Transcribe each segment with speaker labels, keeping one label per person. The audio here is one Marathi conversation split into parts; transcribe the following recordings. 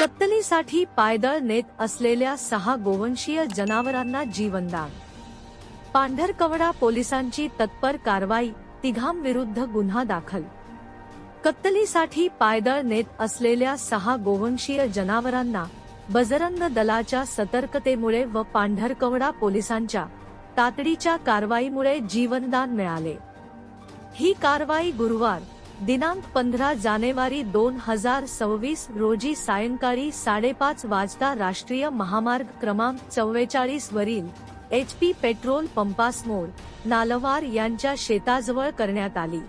Speaker 1: कत्तलीसाठी पायदळ नेत असलेल्या सहा गोवंशीय जनावरांना जीवनदान. पांढरकवडा पोलिसांची तत्पर कारवाई तिघांविरुद्ध गुन्हा दाखल. कत्तलीसाठी पायदळ नेत असलेल्या सहा गोवंशीय जनावरांना बजरंग दलाच्या सतर्कतेमुळे व पांढरकवडा पोलिसांच्या तातडीच्या कारवाईमुळे जीवनदान मिळाले. ही कारवाई गुरुवार दिनांक पंधरा जानेवारी दोन हजार सव्वीस रोजी सायंकाळी साडेपाच वाजता राष्ट्रीय महामार्ग क्रमांक चव्वेचाळीस वरील एच पी पेट्रोल पंपासमोर नालवार यांच्या शेताजवळ करण्यात आली.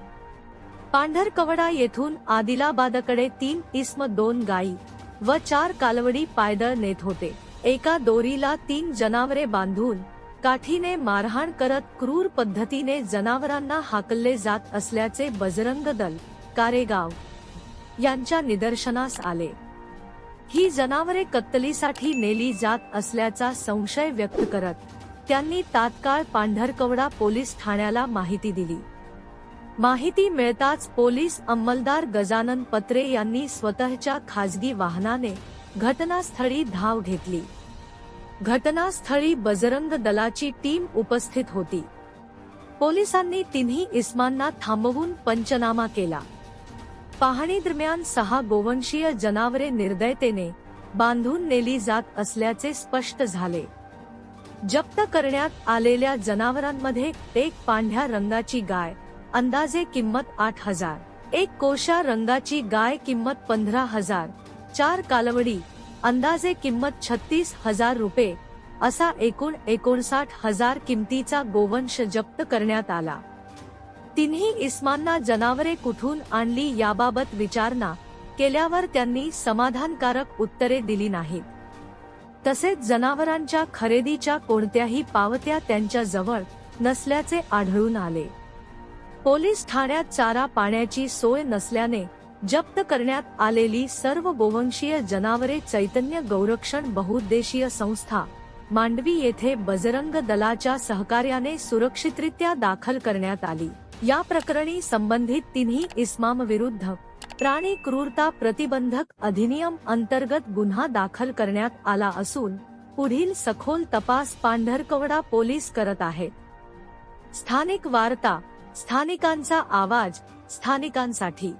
Speaker 1: पांढरकवडा येथून आदिलाबादकडे तीन इस्म दोन गायी व चार कालवडी पायदळ नेत होते. एका दोरीला तीन जनावरे बांधून काठीने मारहाण करत क्रूर पद्धतीने जनावरांना हाकलले जात असल्याचे बजरंग दल कारेगाव यांच्या निदर्शनास आले. ही जनावरे कत्तलीसाठी नेली जात असल्याचा संशय व्यक्त करत त्यांनी तात्काळ पांढरकवडा पोलीस ठाण्याला माहिती दिली. माहिती मिळताच पोलीस अंमलदार गजानन पत्रे यांनी स्वतःच्या खाजगी वाहनाने घटनास्थळी धाव घेतली. घटनास्थळी बजरंग दलाची टीम उपस्थित होती. पोलिसांनी तिन्ही इस्मांना थांबवून पंचनामा केला. पाहणी दरम्यान सहा गोवंशीय जनावरे निर्दयतेने बांधून नेली जात असल्याचे स्पष्ट झाले. जप्त करण्यात आलेल्या जनावरांमध्ये एक पांढऱ्या रंगाची गाय अंदाजे किंमत आठ हजार. एक कोशा रंगाची गाय किंमत पंधरा हजार. चार कालवडी अंदाजे किंमत छत्तीस हजार रुपये असा एकूण एकोणसाठ हजार किमतीचा गोवंश जप्त करण्यात आला. तिन्ही इस्मांना जनावरे कुठून आणली याबाबत विचारणा केल्यावर त्यांनी समाधानकारक उत्तरे दिली नाहीत. तसेच जनावरांच्या खरेदीच्या कोणत्याही पावत्या त्यांच्या जवळ नसल्याचे आढळून आले. पोलीस ठाण्यात चारा पाण्याची सोय नसल्याने जप्त करण्यात आलेली सर्व गोवंशीय जनावरे चैतन्य गौरक्षण बहुउद्देशीय संस्था मांडवी येथे बजरंग दलाच्या सहकार्याने सुरक्षितरित्या दाखल करण्यात आली. या प्रकरणी संबंधित तिन्ही इस्माम विरुद्ध प्राणी क्रूरता प्रतिबंधक अधिनियम अंतर्गत गुन्हा दाखल करण्यात आला असून पुढील सखोल तपास पांढरकवडा पोलीस करत आहेत. स्थानिक वार्ता स्थानिकांचा आवाज स्थानिकांसाठी.